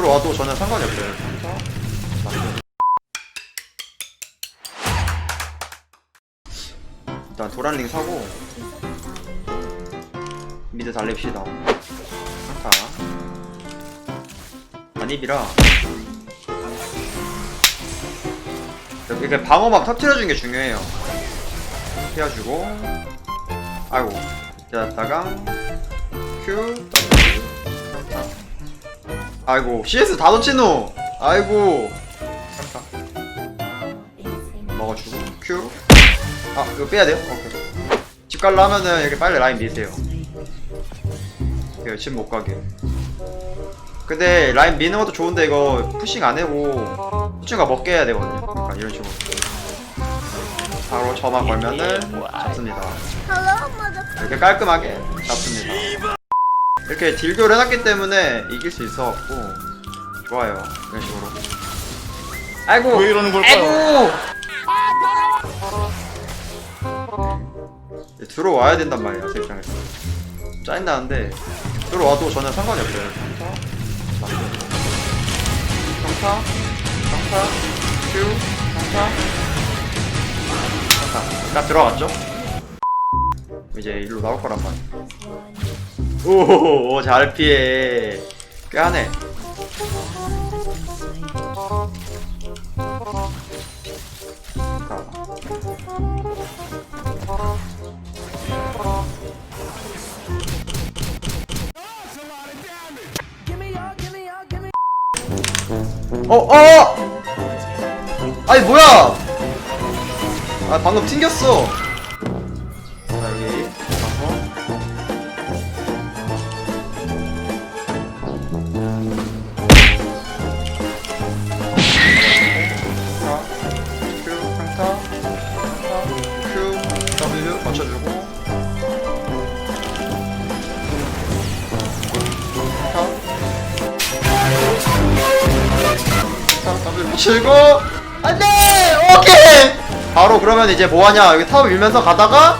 들어와도 전혀 상관이 없어요. 일단 도란링 사고 미드 달립시다. 자, 안입이라 이렇게 방어막 터트려주는 게 중요해요. 피워주고, 아이고, 기다렸다가. 자. 아이고 CS 다 놓치노. 아이고. 잠깐. 먹어주고 Q. 아 이거 빼야 돼요? 오케이. 집 갈라 하면은 이렇게 빨리 라인 미세요. 오케이 집못 가게. 근데 라인 미는 것도 좋은데 이거 푸싱 안 해고 푸싱가 먹게 해야 되거든요. 그러니까 이런 식으로. 바로 저만 걸면은 잡습니다. 이렇게 깔끔하게 잡습니다. 이렇게 딜교를 해놨기 때문에 이길 수 있어갖고 좋아요. 이런 식으로. 아이고. 왜 이러는 걸까요? 아이고. 들어와야 된단 말이야 제 입장에서. 짜증나는데 들어와도 전혀 상관이 없어요. 평타. 평타, 평타, 큐, 평타, 평타. 딱 들어갔죠? 이제 일로 나올 거란 말이야. 오, 오, 잘 피해. 꽤 하네. 자. 어, 어! 아니, 뭐야! 아, 방금 튕겼어! 자, 여기, W 맞추고 안돼! 오케이! 바로 그러면 이제 뭐하냐 여기 타워 밀면서 가다가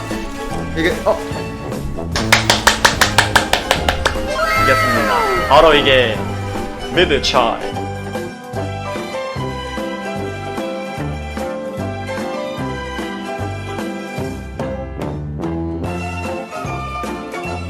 이게 어? 이겼습니다. 바로 이게 미드 차이.